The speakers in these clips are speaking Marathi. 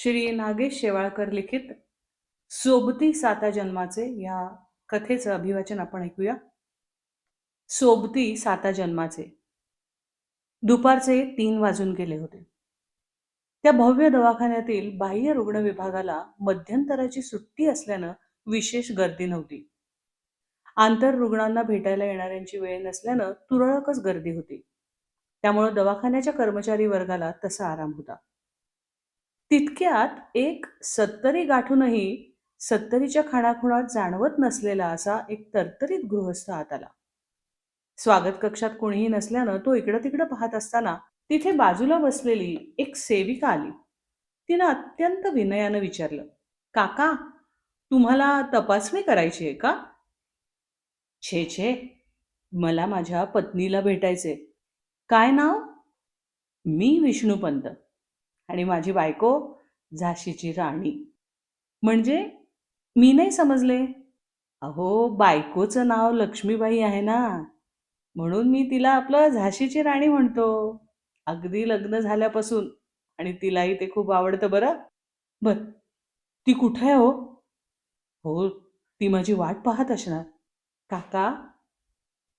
श्री नागेश शेवाळकर लिखित सोबती साता जन्माचे या कथेचं अभिवाचन आपण ऐकूया. सोबती साता जन्माचे. दुपारचे तीन वाजून गेले होते. त्या भव्य दवाखान्यातील बाह्य रुग्ण विभागाला मध्यंतराची सुट्टी असल्यानं विशेष गर्दी नव्हती. आंतर रुग्णांना भेटायला येणाऱ्यांची वेळ नसल्यानं तुरळकच गर्दी होती. त्यामुळे दवाखान्याच्या कर्मचारी वर्गाला तसा आराम होता. तितक्यात एक सत्तरी गाठूनही सत्तरीच्या खाणाखुणात जाणवत नसलेला असा एक तरतरीत गृहस्थ आत आला. स्वागत कक्षात कोणीही नसल्यानं तो इकडं तिकडं पाहत असताना तिथे बाजूला बसलेली एक सेविका आली. तिनं अत्यंत विनयानं विचारलं काका तुम्हाला तपासणी करायची आहे का? छे छे मला माझ्या पत्नीला भेटायचे काय नाव? मी विष्णुपंत. आणि माझी बायको झाशीची राणी. म्हणजे मी नाही समजले? अहो बायकोचं नाव लक्ष्मीबाई आहे ना. म्हणून मी तिला आपलं झाशीची राणी म्हणतो. अगदी लग्न झाल्यापासून. आणि तिलाही ते खूप आवडतं बरं. बर ती कुठे आहे हो? हो ती माझी वाट पाहत असणार. काका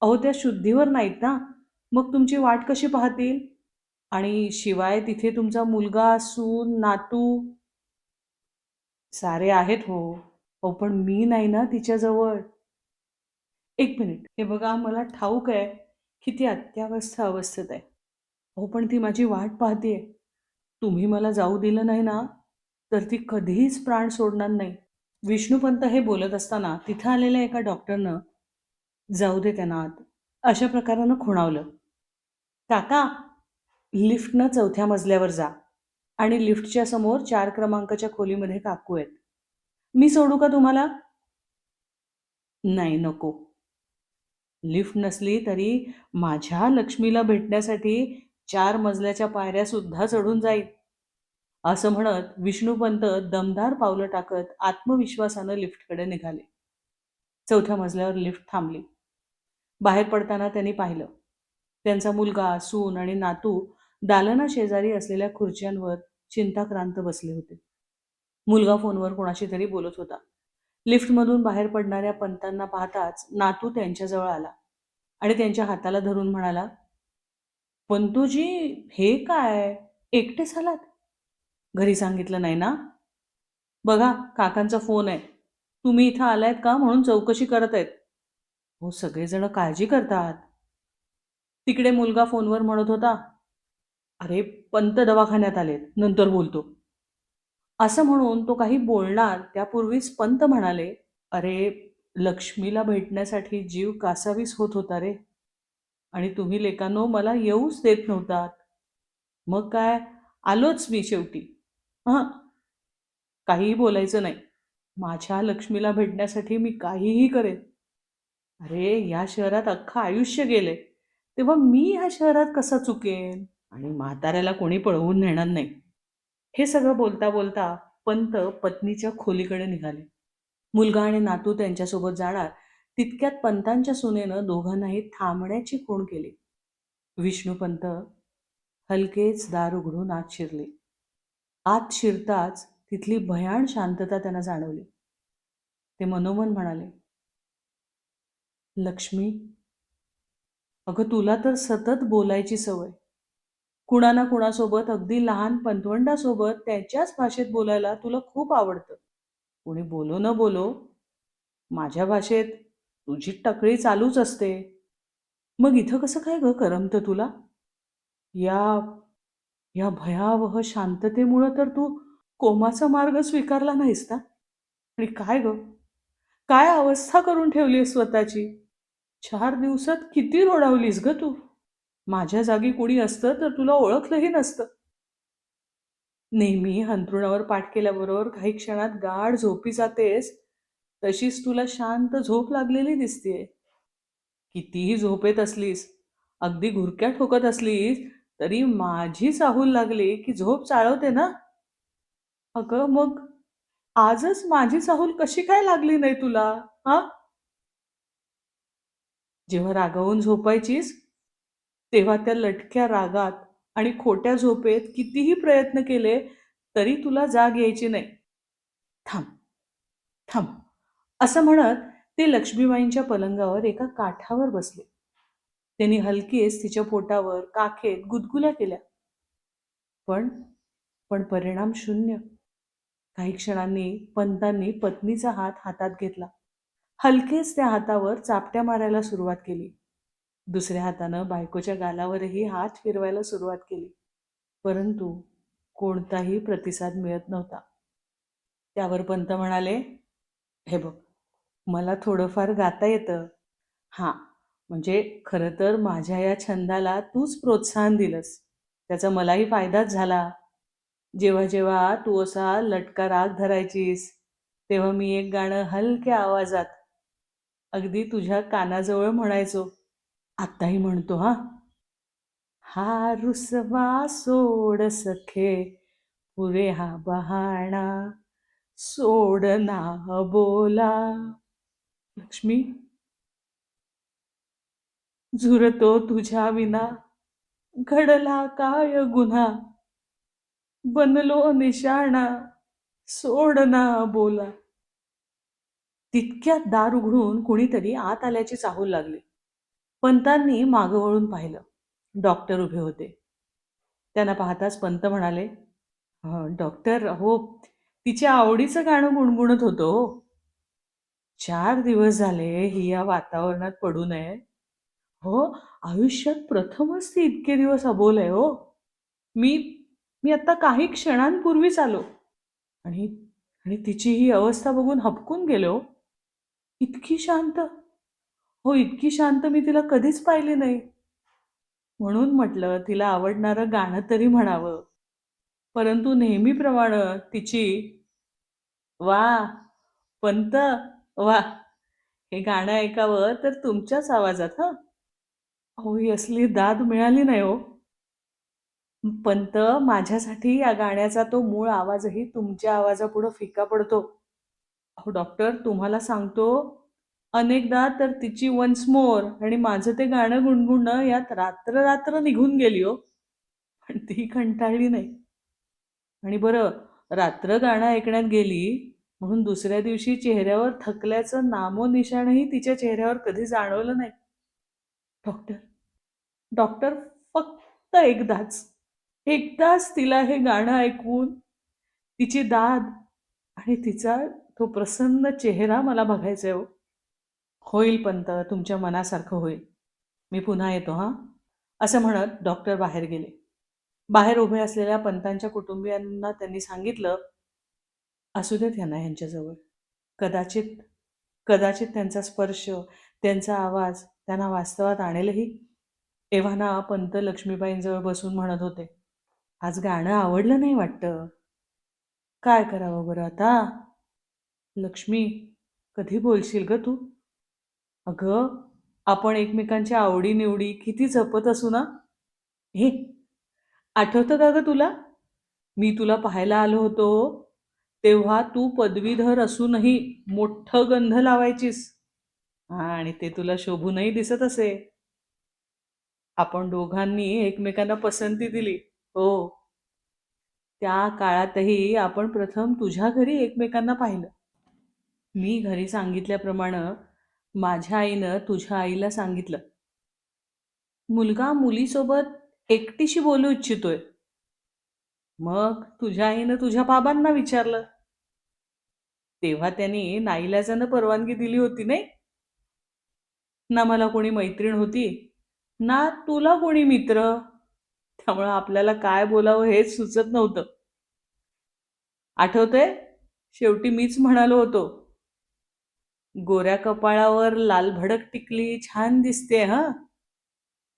अहो त्या शुद्धीवर नाहीत ना. मग तुमची वाट कशी पाहतील? आणि शिवाय तिथे तुमचा मुलगा सून नातू सारे आहेत हो. हो पण मी नाही ना तिच्याजवळ. एक मिनिट. हे बघा मला ठाऊक आहे की ती अत्यावस्था अवस्थेत आहे. हो पण ती माझी वाट पाहते तुम्ही मला जाऊ दिलं नाही ना तर ती कधीच प्राण सोडणार नाही. विष्णुपंत हे बोलत असताना तिथं आलेल्या एका डॉक्टरनं जाऊ दे त्यांना आत. अशा प्रकारानं खुणावलं. काका लिफ्टनं चौथ्या मजल्यावर जा आणि लिफ्टच्या समोर चार क्रमांकाच्या खोलीमध्ये काकू आहेत. मी सोडू का तुम्हाला? नाही नको. लिफ्ट नसली तरी माझ्या लक्ष्मीला भेटण्यासाठी चार मजल्याच्या पायऱ्या सुद्धा चढून जाईल. असं म्हणत विष्णुपंत दमदार पावलं टाकत आत्मविश्वासानं लिफ्टकडे निघाले. चौथ्या मजल्यावर लिफ्ट थांबली. बाहेर पडताना त्यांनी पाहिलं. त्यांचा मुलगा सून आणि नातू दालना शेजारी असलेल्या खुर्च्यांवर चिंताक्रांत बसले होते. मुलगा फोनवर कोणाशी तरी बोलत होता. लिफ्टमधून बाहेर पडणाऱ्या पंतांना पाहताच नातू त्यांच्याजवळ आला आणि त्यांच्या हाताला धरून म्हणाला पंतूजी हे काय? एकटेच आलात घरी सांगितलं नाही ना. बघा काकांचा फोन आहे. तुम्ही इथं आलायत का म्हणून चौकशी करत आहेत. हो सगळेजण काळजी करतात. तिकडे मुलगा फोनवर म्हणत होता अरे पंत दवाखान्यात आलेत. नंतर बोलतो. असं म्हणून तो काही बोलणार त्यापूर्वीच पंत म्हणाले अरे लक्ष्मीला भेटण्यासाठी जीव कासावीस होत होता रे. आणि तुम्ही लेकांनो मला येऊच देत नव्हतात. मग काय? आलोच मी शेवटी. हां. काहीही बोलायचं नाही. माझ्या लक्ष्मीला भेटण्यासाठी मी काहीही करेन. अरे या शहरात अख्खं आयुष्य गेले तेव्हा मी ह्या शहरात कसा चुकेन? आणि म्हाताऱ्याला कोणी पळवून नेणार नाही. हे सगळं बोलता बोलता पंत पत्नीच्या खोलीकडे निघाले. मुलगा आणि नातू त्यांच्यासोबत जाणार तितक्यात पंतांच्या सुनेनं दोघांनाही थांबण्याची खूण केली. विष्णुपंत हलकेच दार उघडून आत शिरले. आत शिरताच तिथली भयाण शांतता त्यांना जाणवली. ते मनोमन म्हणाले लक्ष्मी अगं तुला तर सतत बोलायची सवय. कुणा ना कुणासोबत अगदी लहान पंतवंडासोबत त्याच्याच भाषेत बोलायला तुला खूप आवडतं. कोणी बोलो न बोलो माझ्या भाषेत तुझी टकळी चालूच असते. मग इथं कसं काय ग करमतं तुला? या या भयावह शांततेमुळं तर तू कोमाचा मार्ग स्वीकारला नाहीस ना? आणि काय ग? काय अवस्था करून ठेवली स्वतःची? चार दिवसात किती रोडावलीस ग तू? माझ्या जागी कुणी असतं तर तुला ओळखलंही नसतं. नेहमी हंतरुणावर पाठ केल्याबरोबर काही क्षणात गाढ झोपी जातेस तशीच तुला शांत झोप लागलेली दिसतेय. कितीही झोपेत असलीस अगदी घुरक्या ठोकत असलीस तरी माझी चाहूल लागली की झोप चाळवते ना? अगं मग आजच माझी चाहूल कशी काय लागली नाही तुला हा? जेव्हा रागावून झोपायचीस तेव्हा त्या लटक्या रागात आणि खोट्या झोपेत कितीही प्रयत्न केले तरी तुला जाग यायची नाही. थांब थांब असं म्हणत ते लक्ष्मीबाईंच्या पलंगावर एका काठावर बसले. त्यांनी हलकेच तिच्या पोटावर काखेत गुदगुल्या केल्या. पण पण परिणाम शून्य. काही क्षणांनी पंतांनी पत्नीचा हात हातात घेतला. हलकेच त्या हातावर चापट्या मारायला सुरुवात केली. दुसऱ्या हातानं बायकोच्या गालावरही हात फिरवायला सुरुवात केली. परंतु कोणताही प्रतिसाद मिळत नव्हता. त्यावर पंत म्हणाले हे बघ मला थोडंफार गाता येतं. हां म्हणजे खरं तर माझ्या या छंदाला तूच प्रोत्साहन दिलंस. त्याचा मलाही फायदाच झाला. जेव्हा जेव्हा तू असा लटका राग धरायचीस तेव्हा मी एक गाणं हलक्या आवाजात अगदी तुझ्या कानाजवळ म्हणायचो. आत्ताही म्हणतो हा. हा रुसवा सोड सखे पुरे हा बहाणा. सोड ना बोला. लक्ष्मी? झुरतो तुझ्या विना. घडला काय गुन्हा? बनलो निशाणा. सोड ना बोला. तितक्यात दार उघडून कुणीतरी आत आल्याची चाहूल लागली. पंतांनी मागं वळून पाहिलं. डॉक्टर उभे होते. त्यांना पाहताच पंत म्हणाले "हं, डॉक्टर हो तिच्या आवडीचं गाणं गुणगुणत होतो हो. चार दिवस झाले ही या वातावरणात पडू नये. हो आयुष्यात प्रथमच ती इतके दिवस अबोल आहे हो. मी मी आता काही क्षणांपूर्वीच आलो. आणि आणि तिची ही अवस्था बघून हपकून गेलो हो. इतकी शांत हो इतकी शांत मी तिला कधीच पाहिली नाही. म्हणून म्हटलं तिला आवडणारं गाणं तरी म्हणावं. परंतु नेहमीप्रमाणे तिची वा पंत वा हे गाणं ऐकावं तर तुमच्याच आवाजात हं? हो ही असली दाद मिळाली नाही हो. पंत माझ्यासाठी या गाण्याचा तो मूळ आवाजही तुमच्या आवाजापुढं फिका पडतो. अहो डॉक्टर तुम्हाला सांगतो अनेकदा तर तिची वन्स मोर आणि माझं ते गाणं गुणगुणणं यात रात्र रात्र निघून गेली हो पण ती कंटाळली नाही. आणि बरं रात्र गाणं ऐकण्यात गेली म्हणून दुसऱ्या दिवशी चेहऱ्यावर थकल्याचं नामोनिशाणही तिच्या चेहऱ्यावर कधी जाणवलं नाही. डॉक्टर डॉक्टर फक्त एकदाच एकदाच तिला हे गाणं ऐकून तिची दाद आणि तिचा तो प्रसन्न चेहरा मला बघायचा आहे हो. होईल पंत तुमच्या मनासारखं होईल. मी पुन्हा येतो हां? असं म्हणत डॉक्टर बाहेर गेले. बाहेर उभे असलेल्या पंतांच्या कुटुंबियांना त्यांनी सांगितलं असू देत ह्यांना ह्यांच्याजवळ. कदाचित कदाचित त्यांचा स्पर्श त्यांचा आवाज त्यांना वास्तवात आणेलही. एव्हाना पंत लक्ष्मीबाईंजवळ बसून म्हणत होते आज गाणं आवडलं नाही वाटतं. काय करावं बरं आता? लक्ष्मी कधी बोलशील ग तू? अगं आपण एकमेकांच्या आवडीनिवडी किती जपत असू ना? हे आठवतं का ग तुला? मी तुला पाहायला आलो होतो तेव्हा तू पदवीधर असूनही मोठं गंध लावायचीस. आणि ते तुला शोभूनही दिसत असे. आपण दोघांनी एकमेकांना पसंती दिली हो. त्या काळातही आपण प्रथम तुझ्या घरी एकमेकांना पाहिलं. मी घरी सांगितल्याप्रमाणे माझ्या आईनं तुझ्या आईला सांगितलं. मुलगा मुलीसोबत एकटीशी बोलू इच्छितोय. मग तुझ्या आईनं तुझ्या बाबांना विचारलं. तेव्हा त्यांनी नाईलाजानं परवानगी दिली होती नाही? ना मला कोणी मैत्रीण होती ना तुला कोणी मित्र. त्यामुळं आपल्याला काय बोलावं हेच सुचत नव्हतं. आठवतंय? शेवटी मीच म्हणालो होतो गोऱ्या कपाळावर लाल भडक टिकली छान दिसते हा?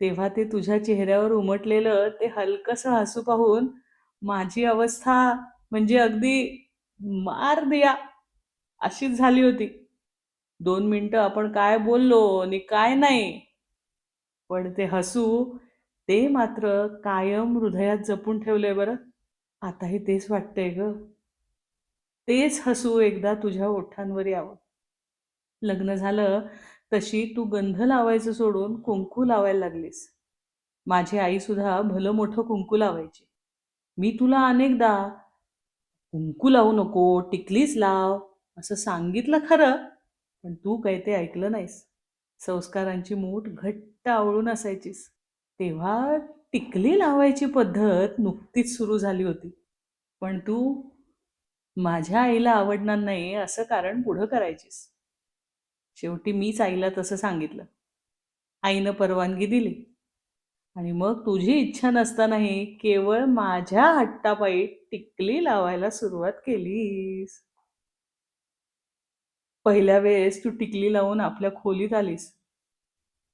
तेव्हा ते तुझ्या चेहऱ्यावर उमटलेलं ते हलकसं हसू पाहून माझी अवस्था म्हणजे अगदी मार दिया अशीच झाली होती. दोन मिनटं आपण काय बोललो आणि काय नाही? पण ते हसू ते मात्र कायम हृदयात जपून ठेवलंय बरं. आताही तेच वाटतंय ग. तेच हसू एकदा तुझ्या ओठांवर यावं. लग्न झालं तशी तू गंध लावायचं सोडून कुंकू लावायला लागलीस. माझी आई सुद्धा भलं मोठं कुंकू लावायची. मी तुला अनेकदा कुंकू लावू नको टिकलीच लाव असं सांगितलं खरं पण तू काय ते ऐकलं नाहीस. संस्कारांची मूठ घट्ट आवळून असायचीस. तेव्हा टिकली लावायची पद्धत नुकतीच सुरू झाली होती. पण तू माझ्या आईला आवडणार नाही असं कारण पुढं करायचीस. शेवटी मीच आईला तसं सांगितलं. आईनं परवानगी दिली. आणि मग तुझी इच्छा नसतानाही केवळ माझ्या हट्टापायी टिकली लावायला सुरुवात केलीस. पहिल्या वेळेस तू टिकली लावून आपल्या खोलीत आलीस.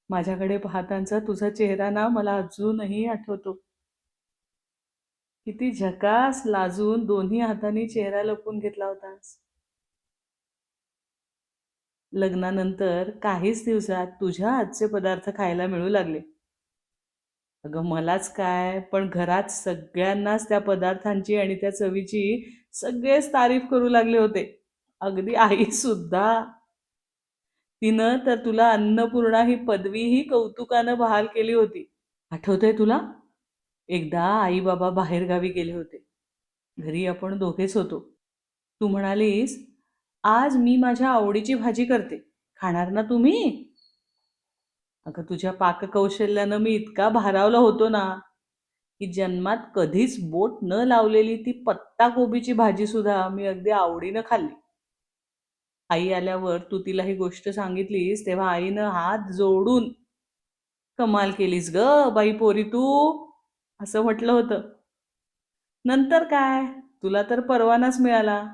माझ्याकडे पाहतांचा तुझा चेहरा ना मला अजूनही आठवतो. किती झकास लाजून दोन्ही हातांनी चेहरा लपून घेतला होतास. लग्नानंतर काहीच दिवसात तुझ्या हातचे पदार्थ खायला मिळू लागले. अगं मलाच काय पण घरात सगळ्यांनाच त्या पदार्थांची आणि त्या चवीची सगळेच तारीफ करू लागले होते. अगदी आई सुद्धा. तिनं तर तुला अन्नपूर्णा ही पदवीही कौतुकानं बहाल केली होती. आठवतंय तुला? एकदा आई बाबा बाहेरगावी गेले होते. घरी आपण दोघेच होतो. तू म्हणालीस आज मी माझ्या आवडीची भाजी करते. खाणार ना तुम्ही? अगं तुझ्या पाककौशल्यानं मी इतका भारावला होतो ना की जन्मात कधीच बोट न लावलेली ती पत्ता कोबीची भाजी सुद्धा मी अगदी आवडीनं खाल्ली. आई आल्यावर तू तिला ही गोष्ट सांगितलीस तेव्हा आईनं हात जोडून कमाल केलीस ग बाई पोरी तू असं म्हटलं होतं. नंतर काय? तुला तर परवानाच मिळाला.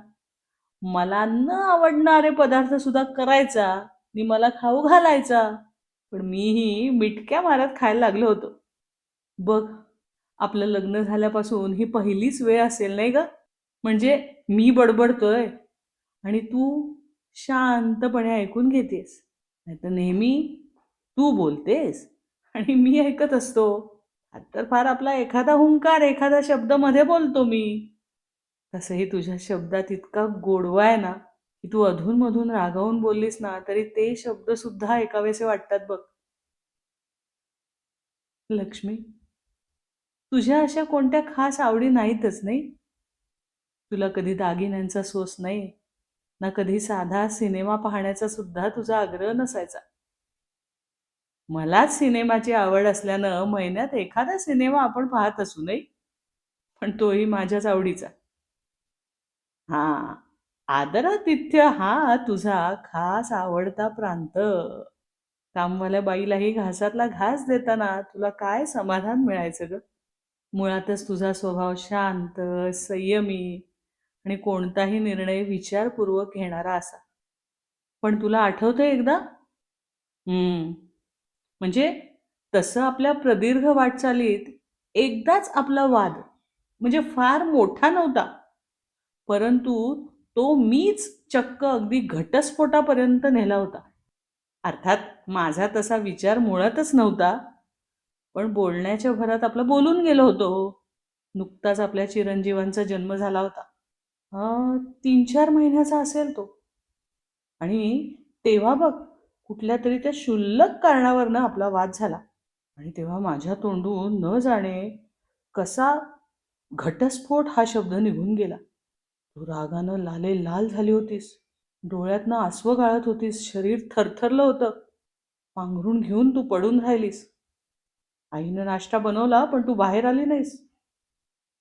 मला न आवडणारे पदार्थ सुद्धा करायचा आणि मला खाऊ घालायचा. पण मीही मिटक्या मारत खायला लागलो होतो. बघ आपलं लग्न झाल्यापासून ही पहिलीच वेळ असेल नाही ग? म्हणजे मी बडबडतोय आणि तू शांतपणे ऐकून घेतेस. नाहीतर नेहमी तू बोलतेस आणि मी ऐकत असतो. तर फार आपला एखादा हुंकार एखादा शब्दमध्ये बोलतो मी. असंही तुझ्या शब्दात इतका गोडवा आहे ना की तू अधूनमधून रागावून बोललीस ना तरी ते शब्द सुद्धा ऐकावेसे वाटतात बघ. लक्ष्मी तुझ्या अशा कोणत्या खास आवडी नाहीतच नाही? तुला कधी दागिन्यांचा सोस नाही ना कधी साधा सिनेमा पाहण्याचा सुद्धा तुझा आग्रह नसायचा. मलाच सिनेमाची आवड असल्यानं महिन्यात एखादा सिनेमा आपण पाहत असू नाही? पण तोही माझ्याच आवडीचा. हा. आदरातिथ्य हा तुझा खास आवडता प्रांत. कामवाल्या बाईलाही घासातला घास देताना तुला काय समाधान मिळायचं ग? मुळातच तुझा स्वभाव शांत संयमी आणि कोणताही निर्णय विचारपूर्वक घेणारा असा. पण तुला आठवतंय एकदा? हम्म. म्हणजे तसं आपल्या प्रदीर्घ वाटचालीत एकदाच आपला वाद म्हणजे फार मोठा नव्हता. परंतु तो मीच चक्क अगदी घटस्फोटापर्यंत नेला होता. अर्थात माझा तसा विचार मुळातच नव्हता पण बोलण्याच्या भरात आपलं बोलून गेलो होतो. नुकताच आपल्या चिरंजीवांचा जन्म झाला होता. तीन चार महिन्याचा असेल तो. आणि तेव्हा बघ कुठल्या तरी त्या क्षुल्लक कारणावरनं आपला वाद झाला. आणि तेव्हा माझ्या तोंडून न जाणे कसा घटस्फोट हा शब्द निघून गेला. तू रागानं लाले लाल झाली होतीस. डोळ्यातनं आसवं गाळत होतीस. शरीर थरथरलं होतं. पांघरून घेऊन तू पडून राहिलीस. आईनं नाश्ता बनवला पण तू बाहेर आली नाहीस.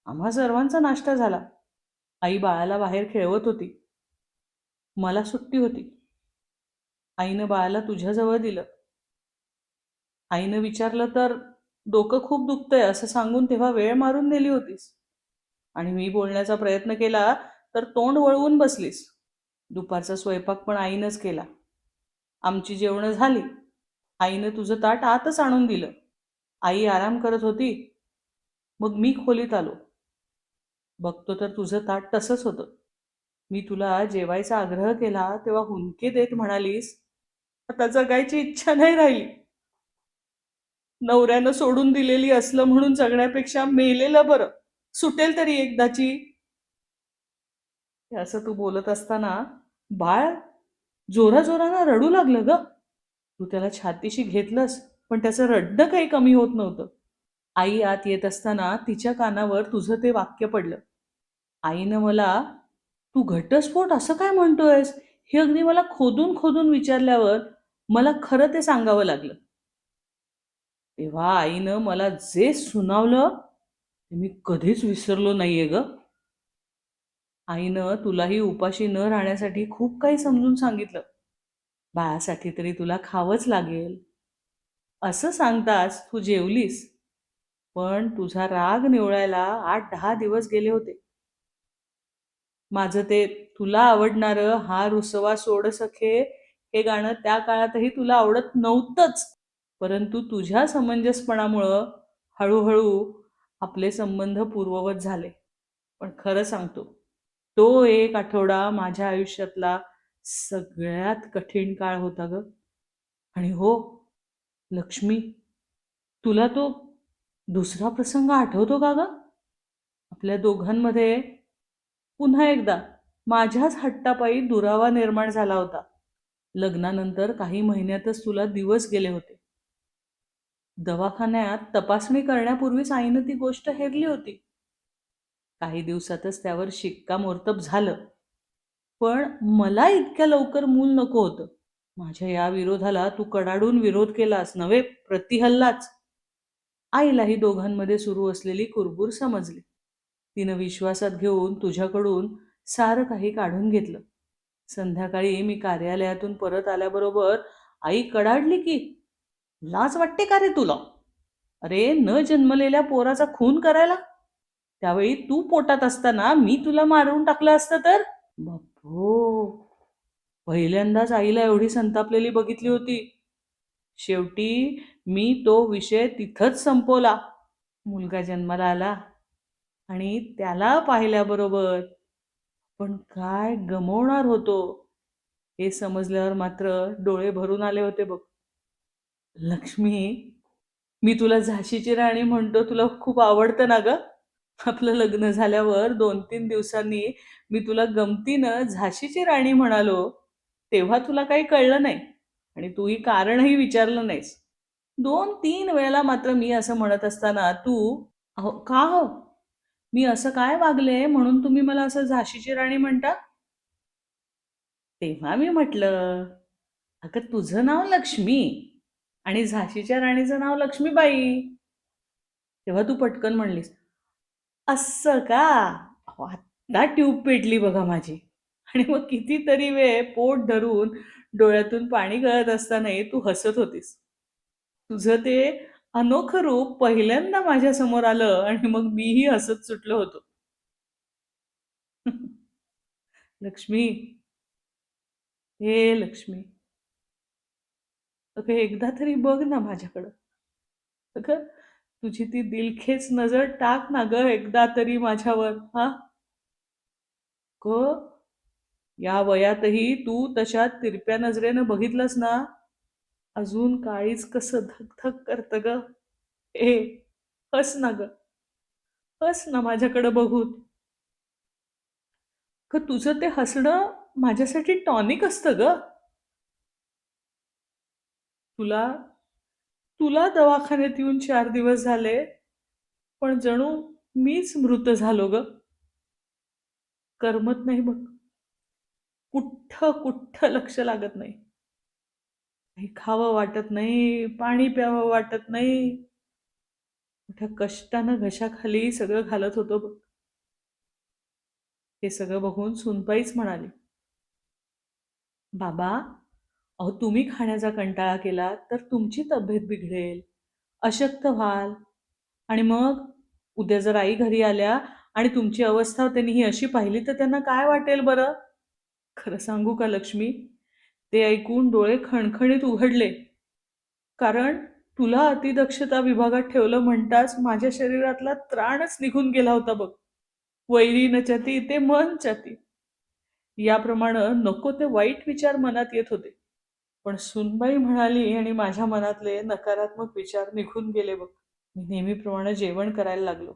आम्हा सर्वांचा नाश्ता झाला. आई बाळाला बाहेर खेळवत होती. मला सुट्टी होती. आईनं बाळाला तुझ्याजवळ दिलं. आईनं विचारलं तर डोकं खूप दुखतंय असं सांगून तेव्हा वेळ मारून नेली होतीस. आणि मी बोलण्याचा प्रयत्न केला तर तोंड वळवून बसलीस. दुपारचा स्वयंपाक पण आईनंच केला. आमची जेवणं झाली. आईनं तुझं ताट आतच आणून दिलं. आई आराम करत होती. मग मी खोलीत आलो. बघतो तर तुझं ताट तसंच होतं. मी तुला जेवायचा आग्रह केला तेव्हा हुंके देत म्हणालीस आता जगायची इच्छा नाही राहिली. नवऱ्यानं सोडून दिलेली असलं म्हणून जगण्यापेक्षा मेलेलं बरं. सुटेल तरी एकदाची. हे असं तू बोलत असताना बाळ जोराजोरानं रडू लागलं ग. तू त्याला छातीशी घेतलंस पण त्याचं रडणं काही कमी होत नव्हतं. आई आत येत असताना तिच्या कानावर तुझं ते वाक्य पडलं. आईनं मला तू घटस्फोट असं काय म्हणतोयस? हे अगदी मला खोदून खोदून विचारल्यावर मला खरं ते सांगावं लागलं. तेव्हा आईनं मला जे सुनावलं ते मी कधीच विसरलो नाहीये ग. आईनं तुलाही उपाशी न राहण्यासाठी खूप काही समजून सांगितलं. बाळासाठी तरी तुला खावंच लागेल. असं सांगताच तू जेवलीस. पण तुझा राग निवळायला आठ दहा दिवस गेले होते. माझं ते तुला आवडणारं हा रुसवा सोड सखे हे गाणं त्या काळातही तुला आवडत नव्हतंच. परंतु तुझ्या समंजसपणामुळं हळूहळू आपले संबंध पूर्ववत झाले. पण खरं सांगतो तो एक आठवडा माझ्या आयुष्यातला सगळ्यात कठीण काळ होता ग. आणि हो लक्ष्मी तुला तो दुसरा प्रसंग आठवतो का ग? आपल्या दोघांमध्ये पुन्हा एकदा माझ्याच हट्टापायी दुरावा निर्माण झाला होता. लग्नानंतर काही महिन्यातच तुला दिवस गेले होते. दवाखान्यात तपासणी करण्यापूर्वीच आईनं ती गोष्ट हेरली होती. काही दिवसातच त्यावर शिक्कामोर्तब झालं. पण मला इतक्या लवकर मूल नको होतं. माझ्या या विरोधाला तू कडाडून विरोध केलास नव्हे प्रतिहल्लाच. आईलाही दोघांमध्ये सुरू असलेली कुरबूर समजली. तिनं विश्वासात घेऊन तुझ्याकडून सारं काही काढून घेतलं. संध्याकाळी मी कार्यालयातून परत आल्याबरोबर आई कडाडली की? लाज वाटते का रे तुला? अरे न जन्मलेल्या पोराचा खून करायला? त्यावेळी तू पोटात असताना मी तुला मारून टाकलं असतं तर? बापो पहिल्यांदाच आईला एवढी संतापलेली बघितली होती. शेवटी मी तो विषय तिथंच संपवला. मुलगा जन्माला आला आणि त्याला पाहिल्याबरोबर पण काय गमवणार होतो हे समजल्यावर मात्र डोळे भरून आले होते बघ. लक्ष्मी मी तुला झाशीची राणी म्हणतो तुला खूप आवडतं ना ग? आपलं लग्न झाल्यावर दोन तीन दिवसांनी मी तुला गमतीनं झाशीची राणी म्हणालो तेव्हा तुला काही कळलं नाही आणि तूही कारणही विचारलं नाहीस. दोन तीन वेळेला मात्र मी असं म्हणत असताना तू अहो का हो? मी असं काय वागले म्हणून तुम्ही मला असं झाशीची राणी म्हणता? तेव्हा मी म्हटलं अगं तुझं नाव लक्ष्मी आणि झाशीच्या राणीचं नाव लक्ष्मीबाई. तेव्हा तू पटकन म्हणलीस असं का? अहो, आत्ता ट्यूब पेटली बघा माझी. आणि मग कितीतरी वेळ पोट धरून डोळ्यातून पाणी गळत असतानाही तू हसत होतीस. तुझं ते अनोखं रूप पहिल्यांदा माझ्यासमोर आलं आणि मग मीही हसत सुटलो होतो. लक्ष्मी. हे लक्ष्मी. अगं एकदा तरी बघ ना माझ्याकडं. अगं तुझी ती दिलखेच नजर टाक ना ग एकदा तरी माझ्यावर हा? ग या वयातही तू तशा तिरप्या नजरेनं बघितलंस ना? अजून काळीच कसं धकधक करतं ग? ए हस ना ग. हस ना माझ्याकडं बघून. ग तुझं ते हसणं माझ्यासाठी टॉनिक असतं ग. तुला तुला दवाखान्यात येऊन चार दिवस झाले पण जणू मीच मृत झालो ग. करमत नाही बघ. कुठ्ठ कुठं लक्ष लागत नाही. काही खावं वाटत नाही पाणी प्यावं वाटत नाही. मोठ्या कष्टानं घशाखाली सगळं घालत होतो बघ. हे सगळं बघून सुनपाईच म्हणाली बाबा अहो तुम्ही खाण्याचा कंटाळा केला तर तुमची तब्येत बिघडेल. अशक्त व्हाल. आणि मग? उद्या जर आई घरी आल्या आणि तुमची अवस्था त्यांनी ही अशी पाहिली तर त्यांना काय वाटेल बरं? खरं सांगू का लक्ष्मी? ते ऐकून डोळे खणखणीत उघडले. कारण तुला अतिदक्षता विभागात ठेवलं म्हणताच माझ्या शरीरातला त्राणच निघून गेला होता बघ. वैरी न चती ते मन चती. याप्रमाणे नको ते वाईट विचार मनात येत होते. पण सुनबाई म्हणाली आणि माझ्या मनातले नकारात्मक विचार निघून गेले बघ. मी नेहमीप्रमाणे जेवण करायला लागलो.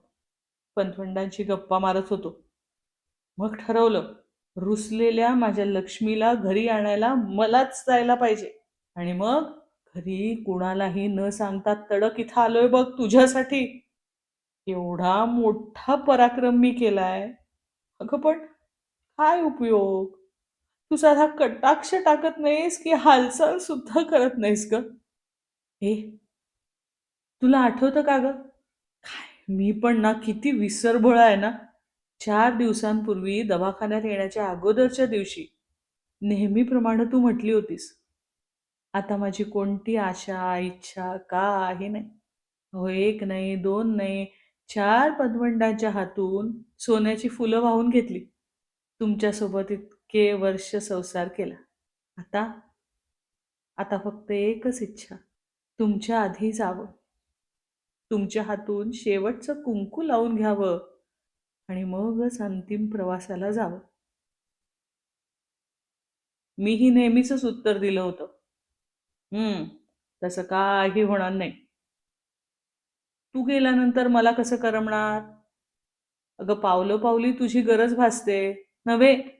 पंथवंडांची गप्पा मारत होतो. मग ठरवलं रुसलेल्या माझ्या लक्ष्मीला घरी आणायला मलाच जायला पाहिजे. आणि मग घरी कुणालाही न सांगता तडक इथं आलोय बघ तुझ्यासाठी. एवढा मोठा पराक्रम मी केलाय. अगं पण काय उपयोग? तू साधा कटाक्ष टाकत नाहीस की हालचाल सुद्धा करत नाहीस ग. हे तुला आठवतं का ग? काय मी पण ना किती विसरभोळा आहे ना? चार दिवसांपूर्वी दवाखान्यात येण्याच्या अगोदरच्या दिवशी नेहमीप्रमाणे तू म्हटली होतीस आता माझी कोणती आशा इच्छा का आहे नाही. हो एक नाही दोन नाही चार पदमंडांच्या हातून सोन्याची फुलं वाहून घेतली. तुमच्यासोबत इतके वर्ष संसार केला. आता आता फक्त एकच इच्छा तुमच्या आधी जावं. तुमच्या हातून शेवटचं कुंकू लावून घ्यावं आणि मगच अंतिम प्रवासाला जावं. मीही नेहमीच उत्तर दिलं होतं. हम्म तसं काही होणार नाही. तू गेल्यानंतर मला कसं करमणार? अगं पावलं पावली तुझी गरज भासते नव्हे?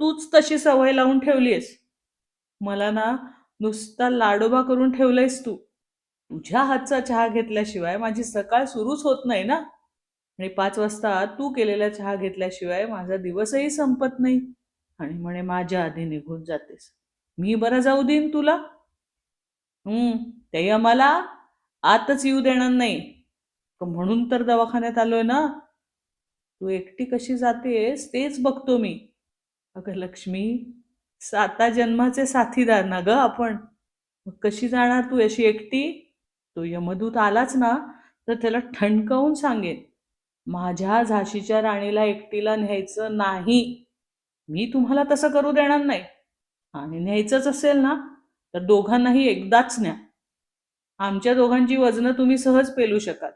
तूच तशी सवय लावून ठेवलीयस. मला ना नुसता लाडोबा करून ठेवलंयस तू. तुझ्या हातचा चहा घेतल्याशिवाय माझी सकाळ सुरूच होत नाही ना? आणि पाच वाजता तू केलेला चहा घेतल्याशिवाय माझा दिवसही संपत नाही. आणि म्हणे माझ्या आधी निघून जातेस. मी बरं जाऊ देईन तुला. हम्म ते आम्हाला आतच येऊ देणार नाही. म्हणून तर दवाखान्यात आलोय ना? तू एकटी कशी जातेस तेच बघतो मी. अगं लक्ष्मी साता जन्माचे साथीदार ना ग आपण. मग कशी जाणार तू अशी एकटी? तो यमदूत आलाच ना तर त्याला ठणकावून सांगेन माझ्या झाशीच्या राणीला एकटीला न्यायचं नाही. मी तुम्हाला तसं करू देणार नाही. आणि न्यायचंच असेल ना तर दोघांनाही एकदाच न्या. आमच्या दोघांची वजनं तुम्ही सहज पेलू शकाल.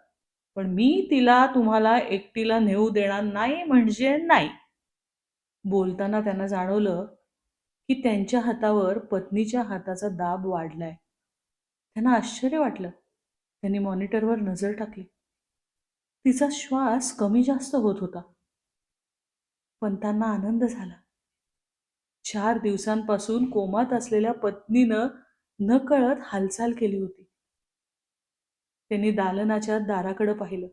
पण मी तिला तुम्हाला एकटीला नेऊ देणार नाही म्हणजे नाही. बोलताना त्यांना जाणवलं की त्यांच्या हातावर पत्नीच्या हाताचा दाब वाढलाय. त्यांना आश्चर्य वाटलं. त्यांनी मॉनिटरवर नजर टाकली. तिचा श्वास कमी जास्त होत होता. पण त्यांना आनंद झाला. चार दिवसांपासून कोमात असलेल्या पत्नीनं नकळत हालचाल केली होती. त्यांनी दालनाच्या दाराकडे पाहिलं.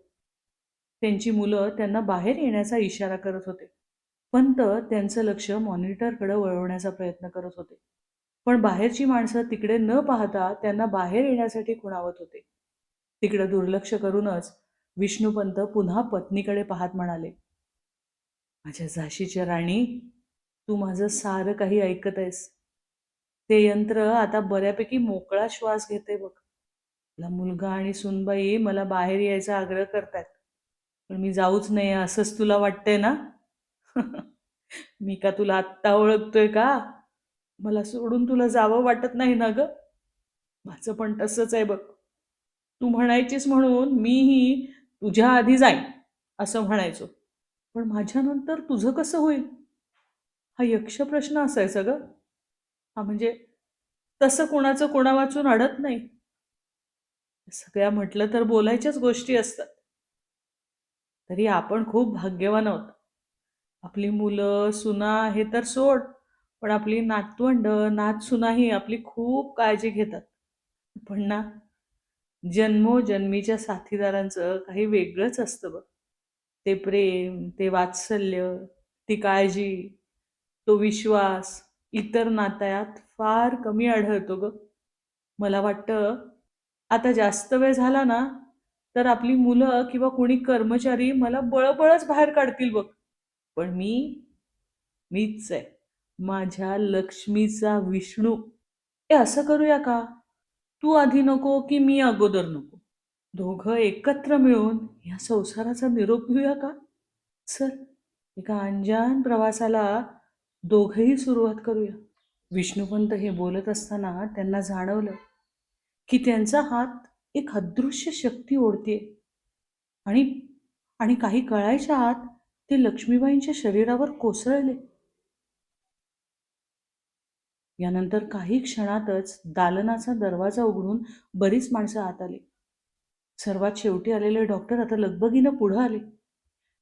त्यांची मुलं त्यांना बाहेर येण्याचा इशारा करत होते. पंत त्यांचं लक्ष मॉनिटरकडे वळवण्याचा प्रयत्न करत होते. पण बाहेरची माणसं तिकडे न पाहता त्यांना बाहेर येण्यासाठी खुणावत होते. तिकडे दुर्लक्ष करूनच विष्णुपंत पुन्हा पत्नीकडे पाहत म्हणाले माझ्या झाशीच्या राणी तू माझं सारं काही ऐकत आहेस. ते यंत्र आता बऱ्यापैकी मोकळा श्वास घेते बघ. मला मुलगा आणि सुनबाई मला बाहेर यायचा आग्रह करतात पण मी जाऊच नाही असंच तुला वाटतंय ना? मी का तुला आत्ता ओळखतोय का? मला सोडून तुला जावं वाटत नाही ना ग? माझं पण तसंच आहे बघ. तू म्हणायचीस म्हणून मीही तुझ्या आधी जाईन असं म्हणायचो. पण माझ्यानंतर तुझं कसं होईल? हा यक्ष प्रश्न असायचा ग. हा म्हणजे तसं कोणाचं कोणा वाचून अडत नाही. सगळ्या म्हटलं तर बोलायच्याच गोष्टी असतात. तरी आपण खूप भाग्यवान आहोत. आपली मुलं सुना हे तर सोड पण आपली नातवंड नात सुनाही आपली खूप काळजी घेतात. पण ना जन्मोजन्मीच्या साथीदारांचं काही वेगळंच असतं बघ. ते प्रेम ते वात्सल्य ती काळजी तो विश्वास इतर नात्यात फार कमी आढळतो ग. मला वाटतं आता जास्त वेळ झाला ना तर आपली मुलं किंवा कोणी कर्मचारी मला बळबळच बाहेर काढतील बघ. पण मी मीच आहे. माझ्या लक्ष्मीचा विष्णू. ए असं करूया का? तू आधी नको की मी अगोदर नको. दोघं एकत्र मिळून या संसाराचा निरोप घेऊया का? चल एका अंजान प्रवासाला दोघंही सुरुवात करूया. विष्णुपंत हे बोलत असताना त्यांना जाणवलं की त्यांचा हात एक अदृश्य शक्ती ओढते आणि आणि काही कळायच्या आत ते लक्ष्मीबाईंच्या शरीरावर कोसळले. यानंतर काही क्षणातच दालनाचा दरवाजा उघडून बरीच माणसं आत आली. सर्वात शेवटी आलेले डॉक्टर आता लगबगीनं पुढं आले.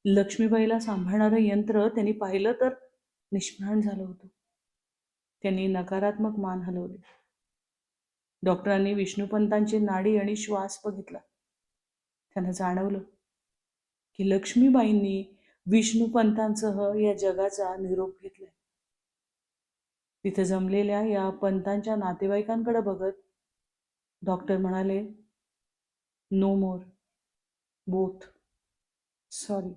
लक्ष्मीबाईला सांभाळणारं यंत्र त्यांनी पाहिलं तर निष्प्राण झालं होतं. त्यांनी नकारात्मक मान हलवले. डॉक्टरांनी विष्णुपंतांची नाडी आणि श्वास बघितला. त्यांना जाणवलं की लक्ष्मीबाईंनी विष्णुपंतांसह या जगाचा निरोप घेतलाय. तिथे जमलेल्या या पंतांच्या नातेवाईकांकडे बघत डॉक्टर म्हणाले नो मोर बोथ सॉरी